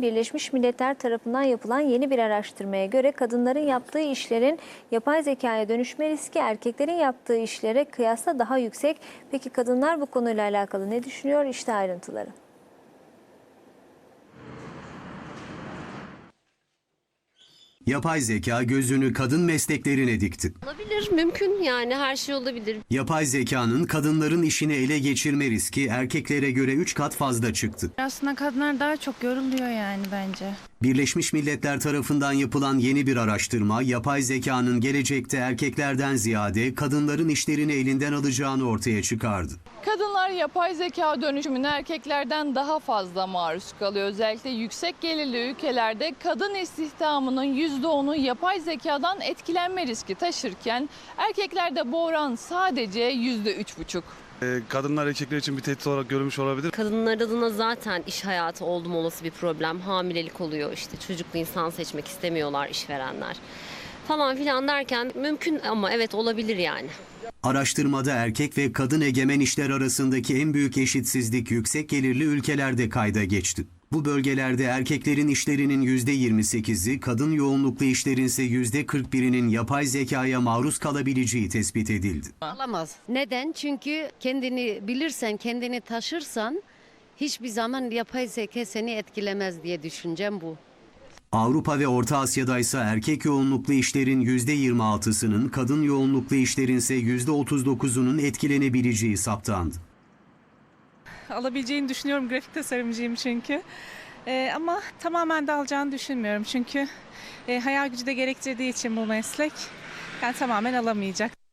Birleşmiş Milletler tarafından yapılan yeni bir araştırmaya göre kadınların yaptığı işlerin yapay zekaya dönüşme riski erkeklerin yaptığı işlere kıyasla daha yüksek. Peki kadınlar bu konuyla alakalı ne düşünüyor? İşte ayrıntıları. Yapay zeka gözünü kadın mesleklerine dikti. Olabilir, mümkün yani her şey olabilir. Yapay zekanın kadınların işini ele geçirme riski erkeklere göre 3 kat fazla çıktı. Aslında kadınlar daha çok yoruluyor yani bence. Birleşmiş Milletler tarafından yapılan yeni bir araştırma, yapay zekanın gelecekte erkeklerden ziyade kadınların işlerini elinden alacağını ortaya çıkardı. Kadınlar yapay zeka dönüşümüne erkeklerden daha fazla maruz kalıyor. Özellikle yüksek gelirli ülkelerde kadın istihdamının %10'u yapay zekadan etkilenme riski taşırken erkeklerde bu oran sadece %3,5. Ee, Kadınlar erkekler için bir tehdit olarak görülmüş olabilir. Kadınlar adına zaten iş hayatı oldum olası bir problem. Hamilelik oluyor işte çocuklu insan seçmek istemiyorlar işverenler falan filan derken mümkün ama evet olabilir yani. Araştırmada erkek ve kadın egemen işler arasındaki en büyük eşitsizlik yüksek gelirli ülkelerde kayda geçti. Bu bölgelerde erkeklerin işlerinin %28'i, kadın yoğunluklu işlerin ise %41'inin yapay zekaya maruz kalabileceği tespit edildi. Olamaz. Neden? Çünkü kendini bilirsen, kendini taşırsan hiçbir zaman yapay zeka seni etkilemez diye düşüncem bu. Avrupa ve Orta Asya'da ise erkek yoğunluklu işlerin %26'sının, kadın yoğunluklu işlerin ise %39'unun etkilenebileceği saptandı. Alabileceğini düşünüyorum grafik tasarımcıyım çünkü. Ee, ama tamamen de alacağını düşünmüyorum çünkü e, hayal gücü de gerektirdiği için bu meslek yani tamamen alamayacak.